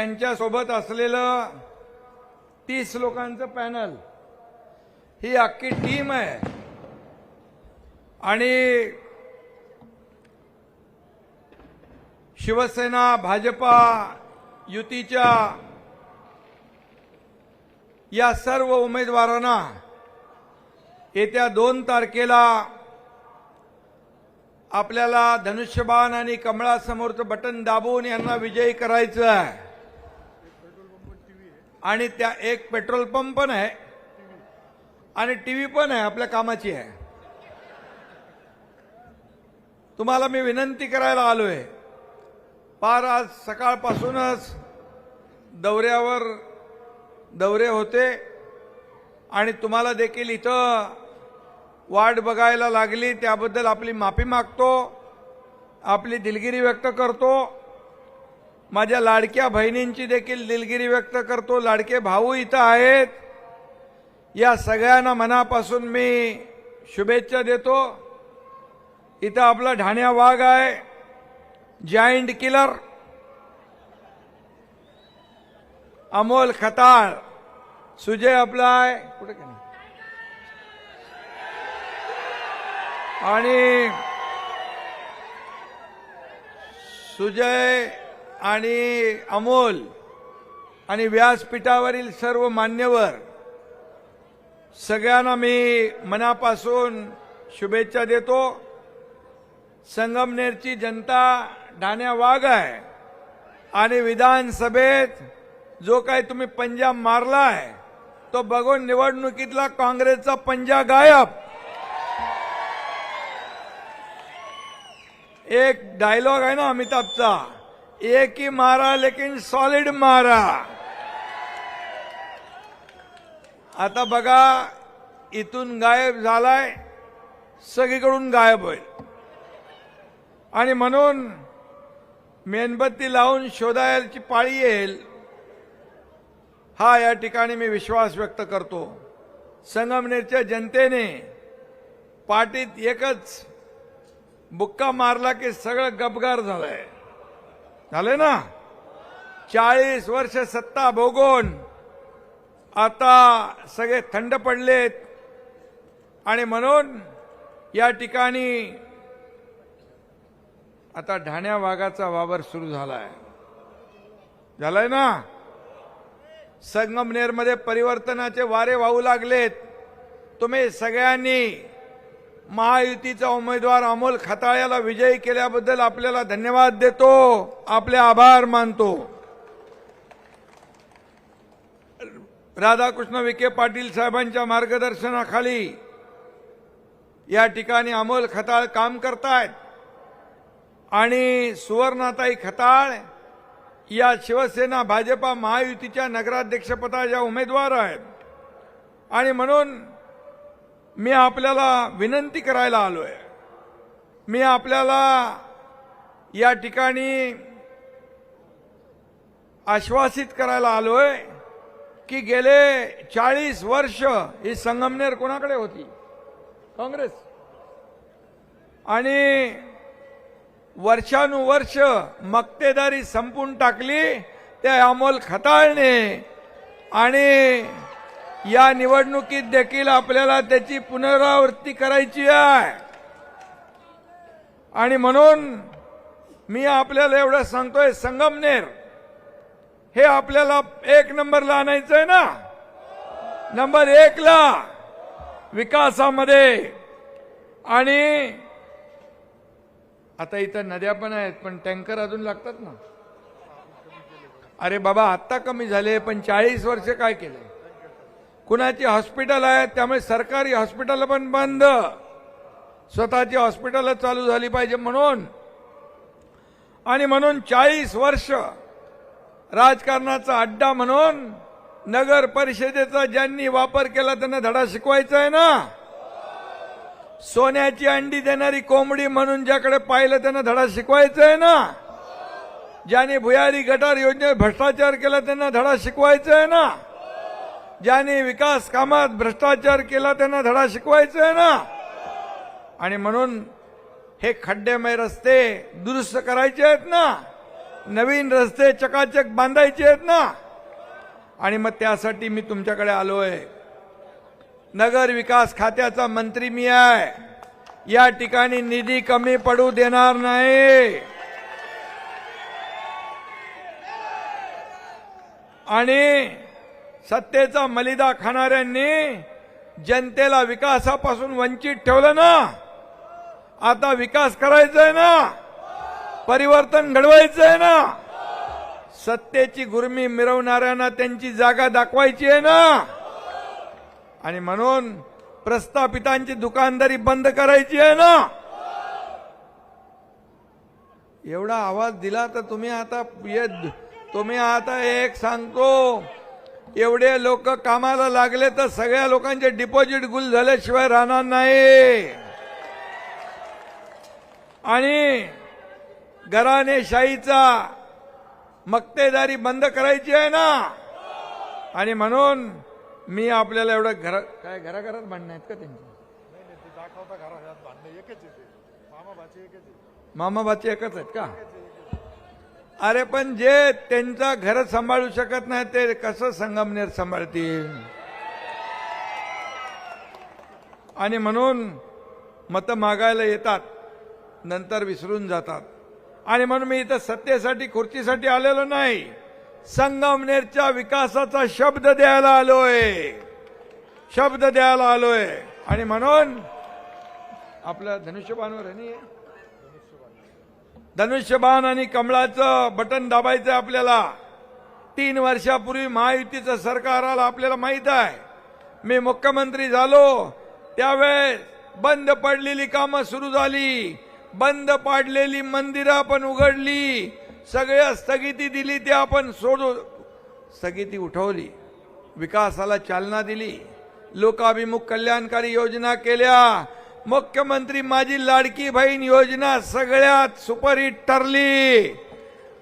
त्यांच्यासोबत असलेलं तीस लोकांचं पॅनल. ही अख्खी टीम आहे. आणि शिवसेना भाजपा युतीच्या या सर्व उमेदवारांना येत्या दोन तारखेला आपल्याला धनुष्यबाण आणि कमळासमोरचं बटन दाबून यांना विजयी करायचं आहे. आणि त्या एक पेट्रोल पंप पण आहे. आणि टी व्ही पण आहे आपल्या कामाची आहे. तुम्हाला मी विनंती करायला आलो आहे पार आज सकाळपासूनच दौऱ्यावर दौरे होते आणि तुम्हाला देखील इथं वाट बघायला लागली त्याबद्दल आपली माफी मागतो आपली दिलगिरी व्यक्त करतो. माझ्या लाडक्या बहिणींची देखील दिलगिरी व्यक्त करतो. लाडके भाऊ इथं आहेत. या सगळ्यांना मनापासून मी शुभेच्छा देतो. इथं आपला ढाण्या वाघ आहे. Giant killer Amol Khatal. Sujay आपला आहे. कुठे आणि सुजय आणि अमोल आणि व्यासपीठावरील सर्व मान्यवर सगळ्यांना मी मनापासून शुभेच्छा देतो. संगमनेरची जनता ढाण्या वाघ आहे आणि विधानसभेत जो काही तुम्ही पंजा आहे तो बघून निवडणुकीतला काँग्रेसचा पंजा गायब. एक डायलॉग आहे ना अमिताभचा? एक ही मारा लेकिन सॉलिड मारा. आता बघा इथून गायब झालाय सगळीकडून गायब होईल. आणि म्हणून मेणबत्ती लावून शोधायची पाळी येईल हा या ठिकाणी मी विश्वास व्यक्त करतो. संगमनेरच्या जनतेने पाठीत एकच बुक्का मारला की सगळं गबगार झालंय. झालंय ना? चाळीस वर्ष सत्ता भोगून आता सगळे थंड पडलेत. आणि म्हणून या ठिकाणी आता ढाण्या वाघाचा वावर सुरू झालाय. झालाय ना? संगमनेरमध्ये परिवर्तनाचे वारे वाहू लागलेत. तुम्ही सगळ्यांनी महायुतीचा उमेदवार अमोल खताळ्याला विजयी केल्याबद्दल आपल्याला धन्यवाद देतो. आपले आभार मानतो. राधाकृष्ण विखे पाटील साहेबांच्या मार्गदर्शनाखाली या ठिकाणी अमोल खताळ काम करतायत. आणि सुवर्णाताई खताळ या शिवसेना भाजपा महायुतीच्या नगराध्यक्षपदाच्या उमेदवार आहेत. आणि म्हणून मी आपल्याला विनंती करायला आलोय. मी आपल्याला या ठिकाणी आश्वासित करायला आलोय की गेले चाळीस वर्ष ही संगमनेर कोणाकडे होती? काँग्रेस. आणि वर्षानुवर्ष मक्तेदारी संपून टाकली त्या अमोल खताळने आणि या निवडणुकीत देखील आपल्याला त्याची पुनरावृत्ती करायची आहे. आणि म्हणून मी आपल्याला एवढं सांगतोय संगमनेर हे आपल्याला एक नंबरला आणायचं आहे ना? नंबर एकला विकासामध्ये. आणि आता इथं नद्या पण आहेत पण टँकर अजून लागतात ना? अरे बाबा आत्ता कमी झाले पण चाळीस वर्ष काय केले कुणाची हॉस्पिटल आहेत त्यामुळे सरकारी हॉस्पिटल पण बंद. स्वतःची हॉस्पिटल चालू झाली पाहिजे म्हणून. आणि म्हणून चाळीस वर्ष राजकारणाचा अड्डा म्हणून नगर परिषदेचा ज्यांनी वापर केला त्यांना धडा शिकवायचा आहे ना. सोन्याची अंडी देणारी कोंबडी म्हणून ज्याकडे पाहिलं त्यांना धडा शिकवायचा आहे ना. ज्याने भुयारी गटार योजनेत भ्रष्टाचार केला त्यांना धडा शिकवायचा आहे ना. ज्याने विकास कामात भ्रष्टाचार केला त्यांना धडा शिकवायचा आहे ना. आणि म्हणून हे खड्डेमय रस्ते दुरुस्त करायचे आहेत ना. नवीन रस्ते चकाचक बांधायचे आहेत ना. आणि मग त्यासाठी मी तुमच्याकडे आलोय. नगर विकास खात्याचा मंत्री मी आहे. या ठिकाणी निधी कमी पडू देणार नाही. आणि सत्तेचा मलिदा खाणाऱ्यांनी जनतेला विकासापासून वंचित ठेवलं ना? आता विकास करायचा आहे ना? परिवर्तन घडवायचं आहे ना? सत्तेची गुर्मी मिरवणाऱ्यांना त्यांची जागा दाखवायची आहे ना? आणि म्हणून प्रस्थापितांची दुकानदारी बंद करायची आहे ना? एवढा आवाज दिला तर तुम्ही आता तुम्ही आता एक सांगतो एवढे लोक कामाला लागले तर सगळ्या लोकांचे डिपॉझिट गुल झाल्याशिवाय राहणार नाही. आणि घराणेशाहीचा मक्तेदारी बंद करायची आहे ना? आणि म्हणून मी आपल्याला एवढं घर काय घराघरात भांडणं आहेत का त्यांची? मामा भाची मामाबाचे एकच आहेत का? अरे पण जे त्यांचा घर सांभाळू शकत नाही ते कसं संगमनेर सांभाळतील? आणि म्हणून मतं मागायला येतात नंतर विसरून जातात. आणि म्हणून मी इथं सत्तेसाठी खुर्चीसाठी आलेलो नाही. संगमनेरच्या विकासाचा शब्द द्यायला आलोय. शब्द द्यायला आलोय. आणि म्हणून आपल्या धनुष्यबाणवर आहे धनुष्यबाण आणि कमळाचं बटन दाबायचं आपल्याला. तीन वर्षापूर्वी महायुतीचं सरकार आलं आपल्याला माहीत आहे. मी मुख्यमंत्री झालो त्यावेळेस बंद पडलेली कामं सुरू झाली. बंद पाडलेली मंदिरं आपण उघडली. सगळ्या स्थगिती दिली ते आपण सोडू. स्थगिती उठवली. विकासाला चालना दिली. लोकाभिमुख कल्याणकारी योजना केल्या. मुख्यमंत्री माझी लाडकी बहीण योजना सगळ्यात सुपरहिट ठरली.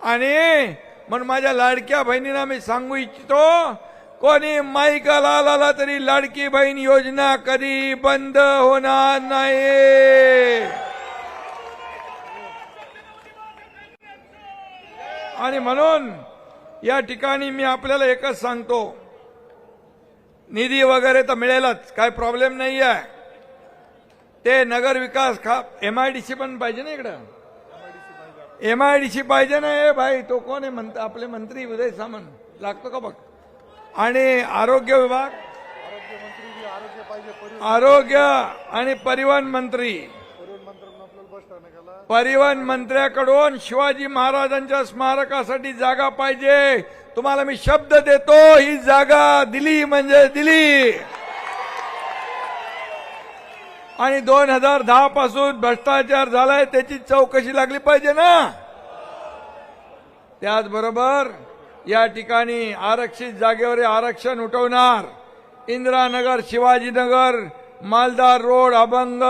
आणि म्हणून माझ्या लाडक्या बहिणींना मी सांगू इच्छितो कोणी माईकाला आला तरी लाडकी बहीण योजना कधी बंद होणार नाही. आणि म्हणून या ठिकाणी मी आपल्याला एकच सांगतो निधी वगैरे तर मिळेलच काय प्रॉब्लेम नाही आहे ते नगर विकास खा एम आय डी सी पण पाहिजे ना इकडं? एम आय डी सी पाहिजे ना ए भाई तो कोण आहे म्हणत आपले मंत्री उदय सामंत? लागतो का बघ? आणि आरोग्य विभाग? आरोग्य आणि परिवहन मंत्री. परिवहन मंत्र्याकडून शिवाजी महाराजांच्या स्मारकासाठी जागा पाहिजे. तुम्हाला मी शब्द देतो ही जागा दिली म्हणजे दिली. आणि दोन हजार दहा पासून भ्रष्टाचार झालाय त्याची चौकशी लागली पाहिजे ना? त्याचबरोबर या ठिकाणी आरक्षित जागेवर आरक्षण उठवणार. इंदिरानगर शिवाजीनगर मालदार रोड अभंग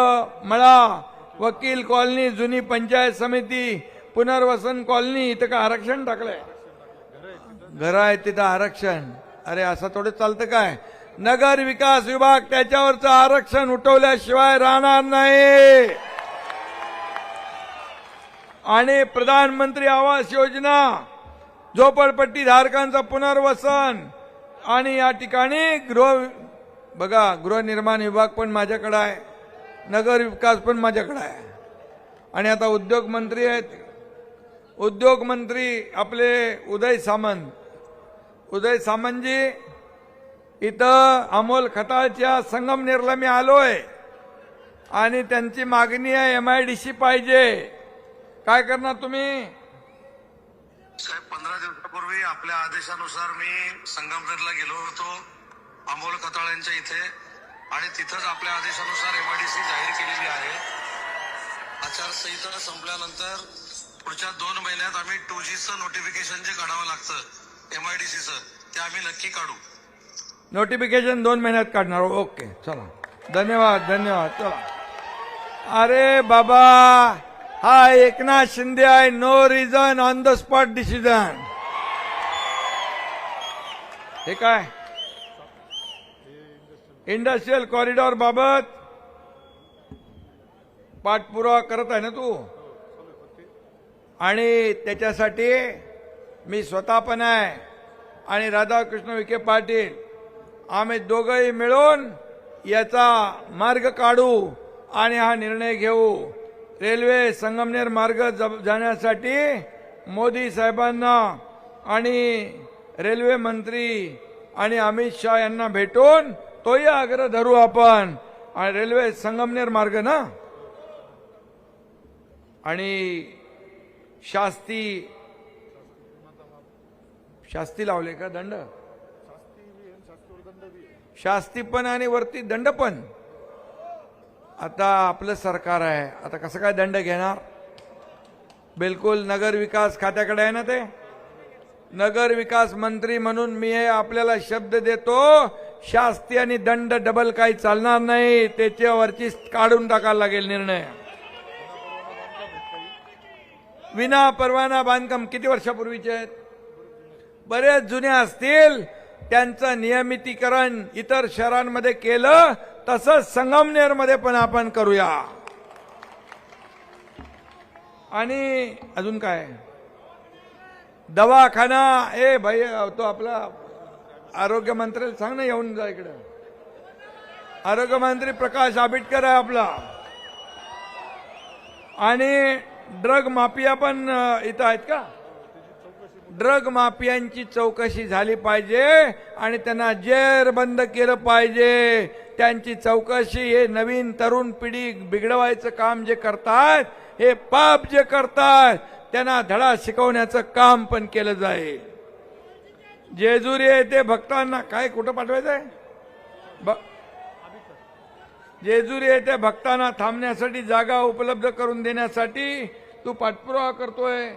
मळा वकील कॉलनी जुनी पंचायत समिती पुनर्वसन कॉलनी इथं का आरक्षण टाकलंय? घर आहे तिथं आरक्षण. अरे असं थोडं चालतं काय? नगर विकास विभाग त्याच्यावरचं आरक्षण उठवल्याशिवाय राहणार नाही. आणि प्रधानमंत्री आवास योजना झोपडपट्टी धारकांचं पुनर्वसन आणि या ठिकाणी गृह बघा गृहनिर्माण विभाग पण माझ्याकडे आहे. नगर विकास पण माझ्याकडे आहे. आणि आता उद्योग मंत्री आहेत. उद्योग मंत्री आपले उदय सामंत. उदय सामंतजी इथं अमोल खताळच्या संगमनेरला मी आलोय. आणि त्यांची मागणी आहे एम आय डी सी पाहिजे. काय करणार तुम्ही? साहेब पंधरा दिवसापूर्वी आपल्या आदेशानुसार मी संगमनेरला गेलो होतो अमोल खताळ्यांच्या इथे. आणि तिथंच आपल्या आदेशानुसार एमआयडीसी जाहीर केलेली आहे. आचारसंहिता संपल्यानंतर पुढच्या दोन महिन्यात आम्ही टू जीचं नोटिफिकेशन जे काढावं लागतं एमआयडीसीचं ते आम्ही नक्की काढू. नोटिफिकेशन दोन महिन्यात काढणार. ओके चला. धन्यवाद धन्यवाद. चला. अरे बाबा हा एकनाथ शिंदे आहे. No reason on the spot decision हे काय? इंडस्ट्रियल कॉरिडॉर बाबत पाठपुरावा करत आहे ना तू? आणि त्याच्यासाठी मी स्वतः पण आहे. आणि राधाकृष्ण विखे पाटील आम्ही दोघंही मिळून याचा मार्ग काढू आणि हा निर्णय घेऊ. रेल्वे संगमनेर मार्ग ज- जाण्यासाठी मोदी साहेबांना आणि रेल्वे मंत्री आणि अमित शहा यांना भेटून तोही आग्रह धरू आपण. आणि रेल्वे संगमनेर मार्ग ना? आणि शास्ती शास्ती लावले का दंड शास्ती बी आहे शास्तीवर दंड शास्तीपण शास्ती पण आणि वरती दंड पण. आता आपलं सरकार आहे. आता कसं काय दंड घेणार? बिलकुल नगर विकास खात्याकडे आहे ना ते? नगर विकास मंत्री म्हणून मी हे आपल्याला शब्द देतो शास्ती आणि दंड डबल काही चालणार नाही. त्याच्यावरची काढून टाकायला लागेल निर्णय. विना परवाना बांधकाम किती वर्षापूर्वीचे आहेत? बरेच जुने असतील. त्यांचं नियमितीकरण इतर शहरांमध्ये केलं तसंच संगमनेरमध्ये पण आपण करूया. आणि अजून काय? दवाखाना ए भाई तो आपला आरोग्य मंत्र्याला सांग ना येऊन जा इकडं. आरोग्यमंत्री प्रकाश आंबेडकर आहे आपला. आणि ड्रग माफिया पण इथं आहेत का? ड्रग माफियांची चौकशी झाली पाहिजे आणि त्यांना जेर बंद केलं पाहिजे. त्यांची चौकशी हे नवीन तरुण पिढी बिघडवायचं काम जे करतात हे पाप जे करतात त्यांना धडा शिकवण्याचं काम पण केलं जाईल. जेजुरी येथे भक्तांना काय कुठं पाठवायचं आहे? ब- जेजुरी येथे भक्तांना थांबण्यासाठी जागा उपलब्ध करून देण्यासाठी तू पाठपुरावा करतोय.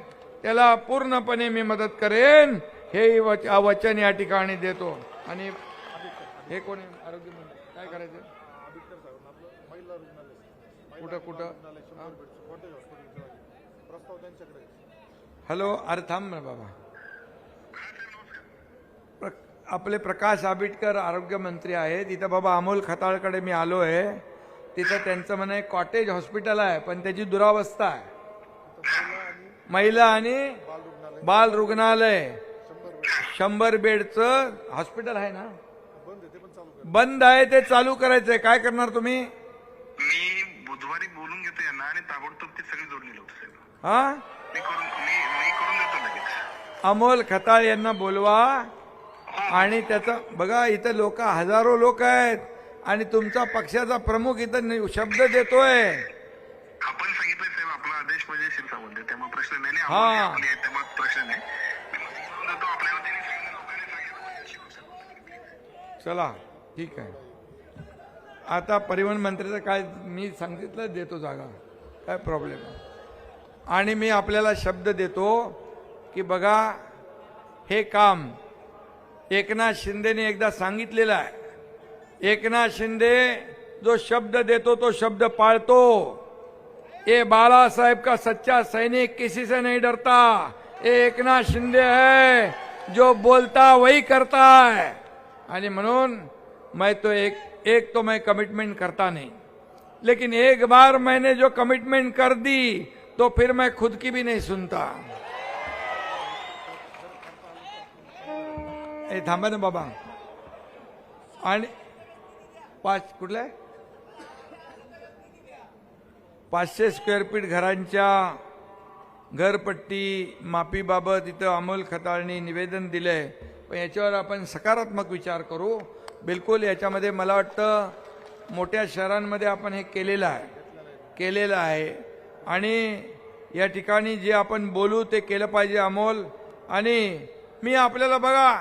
त्याला पूर्णपणे मी मदत करेन. हे वच- वचन या ठिकाणी देतो. आणि हे कोणी आरोग्य मंत्री काय करायचं? कुठं कुठं? हॅलो अरे थांब ना बाबा. प्र- आपले प्रकाश आंबेडकर आरोग्य मंत्री आहेत. तिथं बाबा अमोल खताळकडे मी आलो आहे. तिथं त्यांचं म्हणे कॉटेज हॉस्पिटल आहे पण त्याची दुरावस्था आहे. महिला आणि बाल रुग्णालय. शंभर बेड शंभर बेडचं हॉस्पिटल आहे ना? बंद आहे ते चालू करायचंय. काय करणार तुम्ही? मी बुधवारी बोलून घेतो यांना आणि ताबडतोब ती सगळी जोडली लावतो साहेब. हा? मी करून मी मी करून देतो लगेच. अमोल खताळ यांना बोलवा. आणि त्याचं बघा इथं लोक हजारो लोक आहेत. आणि तुमचा पक्षाचा प्रमुख इथं शब्द देतोय. आपण त्यामुळे प्रश्न नाही. हा. आपली आहे त्यामुळे प्रश्न नाही. मी मदत करून देतो आपल्याला त्यांनी सांगितलं लोकांनी सांगितलं चला ठीक आहे. आता परिवहन मंत्र्याचं काय मी सांगितलं देतो जागा. काय प्रॉब्लेम आहे आणि मी आपल्याला शब्द देतो की बघा हे काम एकनाथ शिंदेने एकदा सांगितलेलं आहे. एकनाथ शिंदे जो शब्द देतो तो शब्द पाळतो. ये बाला साहेब का सच्चा सैनिक किसी से नहीं डरता। ये एकनाथ शिंदे है, जो बोलता वही करता है। आणि म्हणून मैं तो एक एक तो मैं कमिटमेंट करता नहीं। लेकिन एक बार मैंने जो कमिटमेंट कर दी तो फिर मैं खुद की भी नहीं सुनता। ए ना बाबा। पाच कुठल्या पाचशे स्क्वेअर फीट घरांच्या घरपट्टी माफीबाबत इथं अमोल खताळनी निवेदन आहे पण याच्यावर आपण सकारात्मक विचार करू. बिलकुल याच्यामध्ये मला वाटतं मोठ्या शहरांमध्ये आपण हे केलेलं आहे. केलेलं आहे. आणि या ठिकाणी जे आपण बोलू ते केलं पाहिजे अमोल. आणि मी आपल्याला बघा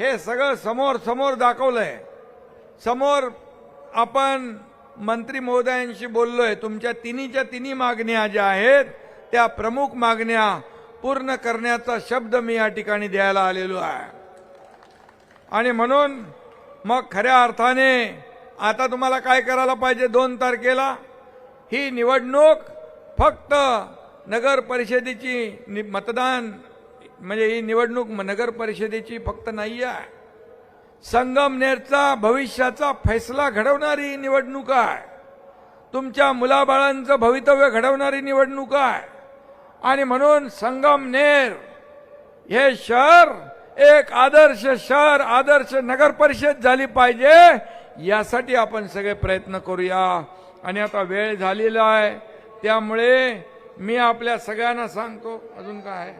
हे सगळं समोर समोर दाखवलंय. समोर आपण मंत्री महोदयांशी बोललोय तुमच्या तिन्हीच्या तिन्ही मागण्या ज्या आहेत त्या प्रमुख मागण्या पूर्ण करण्याचा शब्द मी या ठिकाणी द्यायला आलेलो आहे. आणि म्हणून मग खऱ्या अर्थाने आता तुम्हाला काय करायला पाहिजे दोन तारखेला? ही निवडणूक फक्त नगर परिषदेची नि- मतदान म्हणजे ही निवडणूक नगर परिषदेची फक्त नाही आहे संगमनेरचा भविष्याचा फैसला घडवणारी ही निवडणूक आहे. तुमच्या मुलाबाळांचं भवितव्य घडवणारी निवडणूक आहे. आणि म्हणून संगमनेर हे शहर एक आदर्श शहर आदर्श नगर परिषद झाली पाहिजे. यासाठी आपण सगळे प्रयत्न करूया. आणि आता वेळ झालेला आहे. त्यामुळे मी आपल्या सगळ्यांना सांगतो अजून काय आहे?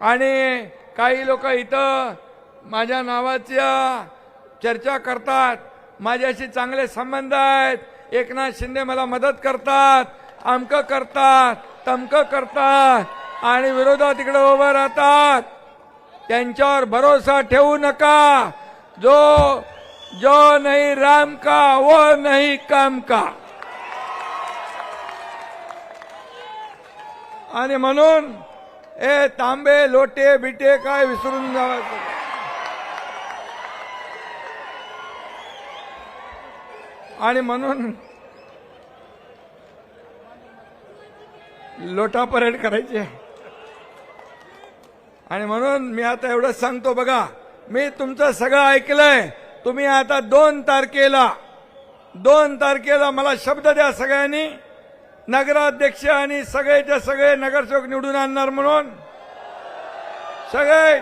आणि काही लोक इथं माझ्या नावाच्या चर्चा करतात. माझ्याशी चांगले संबंध आहेत. एकनाथ शिंदे मला मदत करतात. अमकं करतात तमकं करतात आणि विरोधात इकडे उभं राहतात. त्यांच्यावर भरोसा ठेवू नका. जो जो नाही राम का वो नाही काम का. आणि म्हणून ए तांबे लोटे बिटे काय विसरून जावं? आणि म्हणून लोटा परेड करायची. आणि म्हणून मी आता एवढंच सांगतो बघा मी तुमचं सगळं ऐकलंय. तुम्ही आता दोन तारखेला दोन तारखेला मला शब्द द्या सगळ्यांनी. नगराध्यक्ष आणि सगळेच्या सगळे नगरसेवक निवडून आणणार म्हणून. सगळे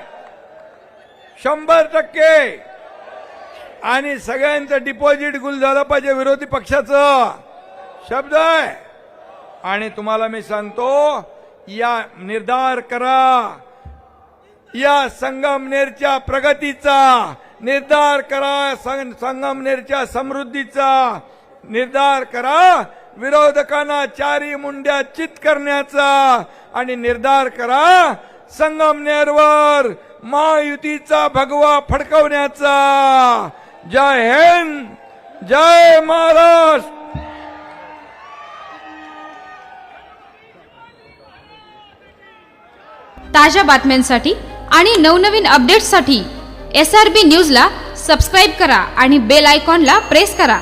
शंभर टक्के. आणि सगळ्यांचं डिपॉझिट गुल झालं पाहिजे विरोधी पक्षाचं. शब्द आहे. आणि तुम्हाला मी सांगतो या निर्धार करा. या संगमनेरच्या प्रगतीचा निर्धार करा संग संगमनेरच्या समृद्धीचा निर्धार करा. विरोधकांना चारी मुंड्या चित करण्याचा आणि निर्धार करा. संगमनेरवर महायुतीचा भगवा फडकवण्याचा. जय हिंद जय महाराष्ट्र। ताज्या बातम्यांसाठी आणि नवनवीन अपडेट्ससाठी एस आर बी न्यूजला सबस्क्राईब करा आणि बेल आयकॉनला प्रेस करा.